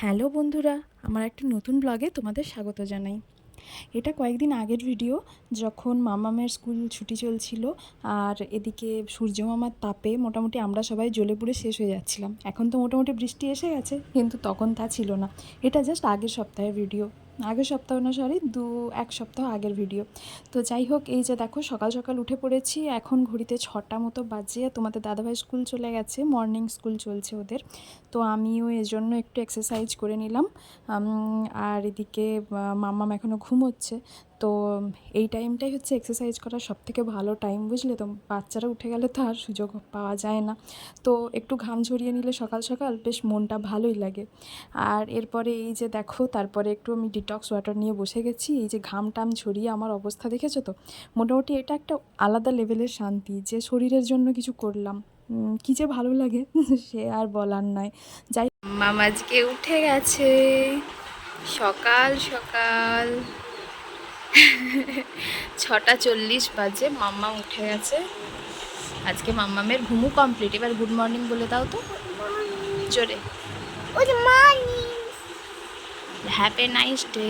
Hello বন্ধুরা, আমার একটি নতুন ব্লগে তোমাদের স্বাগত জানাই। এটা কয়েকদিন আগের ভিডিও, যখন মামামের স্কুল ছুটি চলছিল আর এদিকে সূর্য মামার তাপে মোটামুটি আমরা সবাই জ্বলে পুড়ে শেষ হয়ে যাচ্ছিলাম। এখন তো মোটামুটি বৃষ্টি এসে গেছে, কিন্তু তখন তা ছিল না। এটা জাস্ট আগের সপ্তাহের ভিডিও। আগের সপ্তাহ না সরি দু, এক সপ্তাহ আগের ভিডিও তো যাই হোক, এই যে দেখো, সকাল সকাল উঠে পড়েছি, এখন ঘড়িতে ছটা মতো বাজে তোমাদের দাদাভাই স্কুল চলে গেছে মর্নিং স্কুল চলছে ওদের। তো আমিও এর জন্য একটু এক্সারসাইজ করে নিলাম। আর এদিকে মাম্মাম এখনও ঘুমোচ্ছে। তো এই টাইমটাই হচ্ছে এক্সারসাইজ করার সব থেকে ভালো টাইম বুঝলে? তো বাচ্চারা উঠে গেলে তো আর সুযোগ পাওয়া যায় না। তো একটু ঘাম ঝরিয়ে নিলে সকাল সকাল বেশ মনটা ভালোই লাগে। আর এরপরে এই যে দেখো, তারপরে একটু আমি ডিটক্স ওয়াটার নিয়ে বসে গেছি। এই যে ঘাম টাম ঝরিয়ে আমার অবস্থা দেখেছ তো? মোটামুটি এটা একটা আলাদা লেভেলের শান্তি যে শরীরের জন্য কিছু করলাম। কি যে ভালো লাগে, সে আর বলার নয় যাই মামা আজকে উঠে গেছে। সকাল সকাল। ছটা চল্লিশ বাজে মাম্মা উঠে গেছে। আজকে মাম্মামের ঘুমু কমপ্লিট এবার গুড মর্নিং বলে দাও তো। জোরে. হ্যাপি নাইস ডে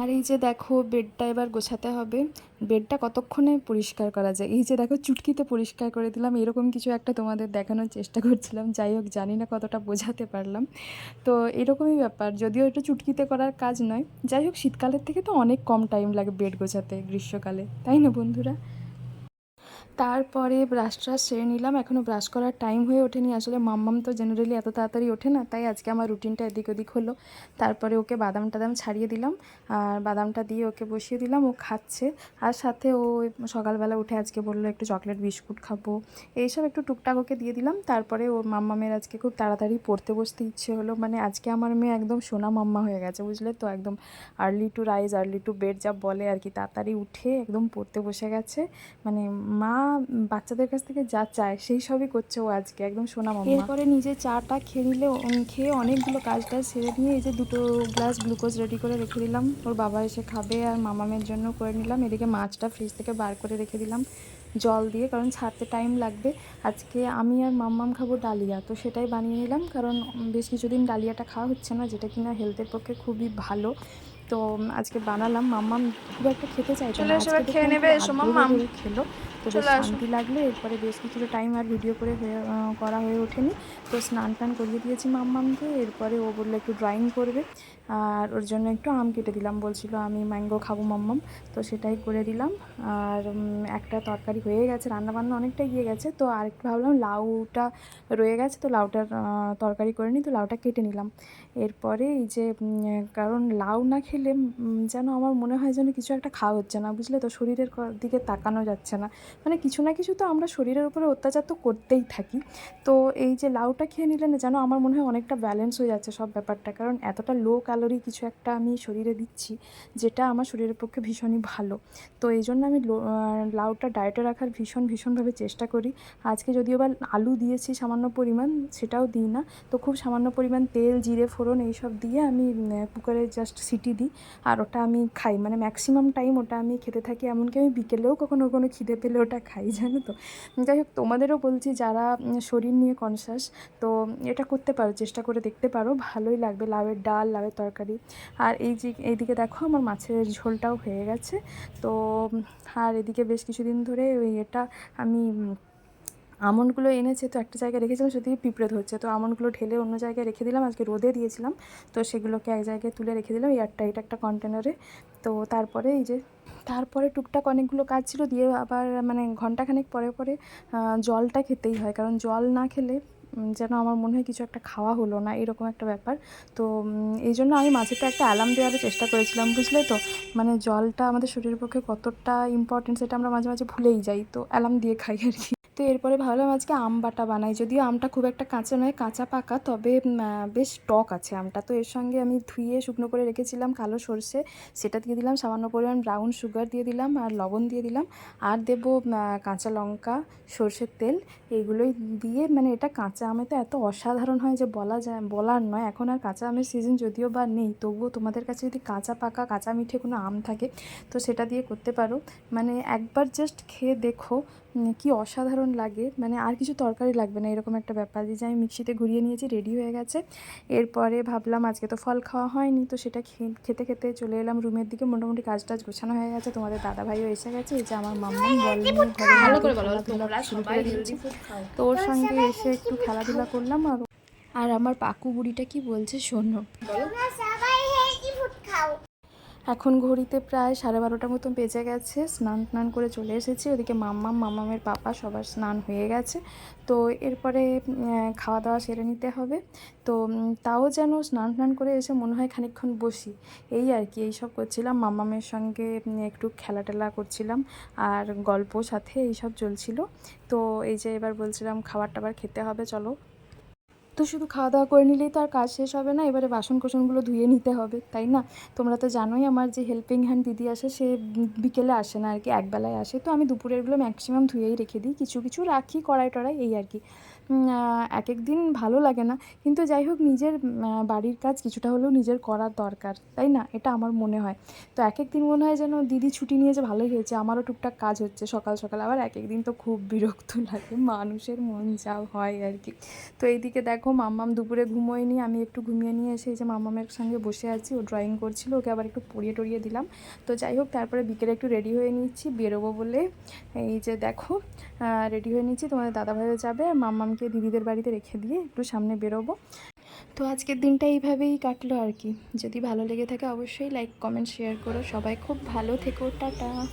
আর এই যে দেখো বেডটা এবার গোছাতে হবে। বেডটা কতক্ষণে পরিষ্কার করা যায়? এই যে দেখো, চুটকিতে পরিষ্কার করে দিলাম। এরকম কিছু একটা তোমাদের দেখানোর চেষ্টা করছিলাম। যাই হোক, জানি না কতটা বোঝাতে পারলাম। তো এরকমই ব্যাপার। যদিও এটা চুটকিতে করার কাজ নয়। যাই হোক, শীতকালের থেকে তো অনেক কম টাইম লাগে বেড গোছাতে গ্রীষ্মকালে। তাই না বন্ধুরা? তারপরে ব্রাশ ট্রাশ সেরে নিলাম। এখনও ব্রাশ করার টাইম হয়ে ওঠেনি। আসলে মাম্মাম তো জেনারেলি এত তাড়াতাড়ি ওঠে না, তাই আজকে আমার রুটিনটা এদিক ওদিক হলো। তারপরে ওকে বাদাম টাদাম ছাড়িয়ে দিলাম আর বাদামটা দিয়ে ওকে বসিয়ে দিলাম। ও খাচ্ছে আর সাথে ও সকালবেলা উঠে আজকে বলল একটু চকলেট বিস্কুট খাব। এইসব একটু টুকটাক ওকে দিয়ে দিলাম। তারপরে ওর মাম্মামের আজকে খুব তাড়াতাড়ি পড়তে বসতে ইচ্ছে হলো। মানে আজকে আমার মেয়ে একদম সোনা মাম্মা হয়ে গেছে, বুঝলে তো? একদম early to rise early to bed যা বলে আর কি, তাড়াতাড়ি উঠে একদম পড়তে বসে গেছে। মানে মা বাচ্চাদের কাছ থেকে যা চায় সেই সবই করছে ও আজকে একদম সোনা মাম্মা। এরপরে নিজে চাটা খেয়ে নিলে খেয়ে অনেকগুলো কাজটা সেরে নিয়ে এই যে দুটো গ্লাস গ্লুকোজ রেডি করে রেখে দিলাম। ওর বাবা এসে খাবে আর মামামের জন্য করে নিলাম। এদিকে মাছটা ফ্রিজ থেকে বার করে রেখে দিলাম জল দিয়ে কারণ ছাড়তে টাইম লাগবে। আজকে আমি আর মাম্মাম খাব ডালিয়া তো সেটাই বানিয়ে নিলাম কারণ বেশ কিছুদিন ডালিয়াটা খাওয়া হচ্ছে না যেটা কিনা হেলথের পক্ষে খুবই ভালো। তো আজকে বানালাম। মাম্মাম খুব একটা খেতে। করে খেলো। তো বেশ। শান্তি লাগল এরপরে বেশ কিছুটা টাইম আর ভিডিও করে হয়ে করা হয়ে ওঠেনি। তো স্নান টান করিয়ে দিয়েছি মাম্মামকে এরপরে ও বলল একটু ড্রয়িং করবে আর ওর জন্য একটু আম কেটে দিলাম বলছিল আমি ম্যাঙ্গো খাব মাম্মাম। তো সেটাই করে দিলাম আর একটা তরকারি হয়ে গেছে রান্নাবান্না অনেকটা গিয়ে গেছে তো আরেকটু ভাবলাম লাউটা রয়ে গেছে তো লাউটার তরকারি করে নিই তো লাউটা কেটে নিলাম। এরপরে এই যে কারণ লাউ না খেলে যেন আমার মনে হয় যেন কিছু একটা খাওয়া হচ্ছে না বুঝলে তো শরীরের দিকে তাকানো যাচ্ছে না। মানে কিছু না কিছু তো আমরা শরীরের উপরে অত্যাচার তো করতেই থাকি। তো এই যে লাউটা খেয়ে নিলে না যেন আমার মনে হয় অনেকটা ব্যালেন্স হয়ে যাচ্ছে সব ব্যাপারটা। কারণ এতটা লো ক্যালোরি কিছু একটা আমি শরীরে দিচ্ছি, যেটা আমার শরীরের পক্ষে ভীষণই ভালো। তো এই জন্য আমি লাউটা ডায়েটে রাখার ভীষণ, ভীষণভাবে চেষ্টা করি। আজকে যদিও বা আলু দিয়েছি সামান্য পরিমাণ, সেটাও দিই না। তো খুব সামান্য পরিমাণ তেল, জিরে, ফোড়ন এইসব দিয়ে আমি কুকারে জাস্ট সিটি দিই। আর ওটা আমি খাই। মানে ম্যাক্সিমাম টাইম ওটা আমি খেতে থাকি। এমনকি আমি বিকেলেও কখনো কোনো খিদে পেলে ওটা খাই, জানো তো? যাই হোক, তোমাদেরও বলছি যারা শরীর নিয়ে কনসাস তো এটা করতে পারো, চেষ্টা করে দেখতে পারো, ভালোই লাগবে। লাউয়ের ডাল, লাউয়ের তরকারি। আর এই যে, এইদিকে দেখো আমার মাছের ঝোলটাও হয়ে গেছে। তো, আর এদিকে বেশ কিছুদিন ধরে ওই এটা আমি আমন্ডগুলো এনেছে, তো একটা জায়গায় রেখেছিলাম, সেদিকে পিঁপড়ে ধরছে। তো আমন্ডগুলো ঢেলে অন্য জায়গায় রেখে দিলাম, আজকে রোদে দিয়েছিলাম। তো সেগুলোকে এক জায়গায় তুলে রেখে দিলাম এয়ারটাইট একটা কন্টেনারে তো তারপরে এই যে তারপরে টুকটাক অনেকগুলো কাজ ছিল, দিয়ে আবার মানে ঘন্টাখানেক পরে পরে জলটা খেতেই হয়। কারণ জল না খেলে যেন আমার মনে হয় কিছু একটা খাওয়া হলো না, এরকম একটা ব্যাপার। তো এই জন্য আমি মাঝে তো একটা অ্যালার্ম দেওয়ার চেষ্টা করেছিলাম, বুঝলে তো? মানে জলটা আমাদের শরীরের পক্ষে কতটা ইম্পর্টেন্ট সেটা আমরা মাঝে মাঝে ভুলেই যাই, তো অ্যালার্ম দিয়ে খাই আর কি। তো এরপরে ভাবলাম আজকে আম বাটা বানাই। যদিও আমটা খুব একটা কাঁচা নয়, কাঁচা পাকা, তবে বেশ টক আছে আমটা। তো এর সঙ্গে আমি ধুয়ে শুকনো করে রেখেছিলাম কালো সর্ষে। সেটা দিয়ে দিলাম সামান্য পরিমাণ ব্রাউন সুগার দিয়ে দিলাম আর লবণ দিয়ে দিলাম। আর দেবো কাঁচা লঙ্কা, সর্ষের তেল। এইগুলোই দিয়ে মানে এটা কাঁচা আমে তো এত অসাধারণ হয় যে বলা যায়, বলার নয়। এখন আর কাঁচা আমের সিজন যদিও বা নেই, তবুও তোমাদের কাছে যদি কাঁচা পাকা, কাঁচা মিঠে কোনো আম থাকে, তো সেটা দিয়ে করতে পারো। মানে একবার জাস্ট খেয়ে দেখো কি অসাধারণ লাগে। মানে আর কিছু তরকারি লাগবে না এরকম একটা ব্যাপার। যে আমি মিক্সিতে ঘুরিয়ে নিয়েছি রেডি হয়ে গেছে। এরপরে ভাবলাম আজকে তো ফল খাওয়া হয়নি তো সেটা খে- খেতে খেতে চলে এলাম রুমের দিকে। মোটামুটি কাজ টাজ গোছানো হয়ে গেছে। তোমাদের দাদা ভাইও এসে গেছে। এই যে আমার মাম্মা বল নিয়ে ঘরে ভালো করে মধ্যে বলো খেলাধুলা তোমরা শুরু করে দিয়েছি। তো ওর সঙ্গে এসে একটু খেলাধুলা করলাম আর আর আমার পাকু বুড়িটা কি বলছে শোনো। এখন ঘড়িতে প্রায় সাড়ে বারোটার মতো বেজে গেছে, স্নান টান করে চলে এসেছি। ওদিকে মাম্মাম, মাম্মামের পাপা সবার স্নান হয়ে গেছে। তো এরপরে খাওয়া দাওয়া সেরে নিতে হবে। তো তাও যেন স্নান টান করে এসে মনে হয় খানিকক্ষণ বসি। এই আর কি, এইসব করছিলাম। মাম্মামের সঙ্গে একটু খেলা টেলা করছিলাম আর গল্প সাথে এইসব চলছিল। তো এই যে এবার বলছিলাম খাবার টাবার খেতে হবে, চলো। তো শুধু খাওয়া দাওয়া করে নিলেই তো আর কাজ শেষ হবে না, এবারে বাসন কোসনগুলো ধুয়ে নিতে হবে, তাই না? তোমরা তো জানোই আমার যে হেল্পিং হ্যান্ড দিদি আসে, সে বিকেলে আসে না আর কি, একবেলায় আসে। তো আমি দুপুরেরগুলো ম্যাক্সিমাম ধুয়েই রেখে দিই, কিছু কিছু রাখি কড়াই টড়াই এই আর কি। এক এক দিন ভালো লাগে না। কিন্তু যাই হোক নিজের বাড়ির কাজ কিছুটা হলেও নিজের করার দরকার, তাই না? এটা আমার মনে হয়। তো এক এক দিন মনে হয় যেন দিদি ছুটি নিয়েছে ভালোই হয়েছে, আমারও টুকটাক কাজ হচ্ছে সকাল সকাল। আবার এক এক দিন তো খুব বিরক্ত লাগে, মানুষের মন যা হয় আর কি। তো এইদিকে দেখো মাম্মাম দুপুরে ঘুমোয়নি, আমি একটু ঘুমিয়ে নিয়ে এসে যে মাম্মামের সঙ্গে বসে আছি, ও ড্রয়িং করছিল, ওকে আবার একটু পড়িয়ে টড়িয়ে দিলাম। তো যাই হোক তারপরে বিকেলে একটু রেডি হয়ে নিচ্ছি, বেরোবো বলে। এই যে দেখো রেডি হয়ে নিচ্ছি, তোমাদের দাদাভাইও যাবে আর মাম্মামকে দিদিদের বাড়িতে রেখে দিয়ে একটু সামনে বেরোবো। তো আজকের দিনটা এইভাবেই কাটলো আর কি। যদি ভালো লেগে থাকে অবশ্যই লাইক কমেন্ট শেয়ার করো। সবাই খুব ভালো থেকো, টাটা।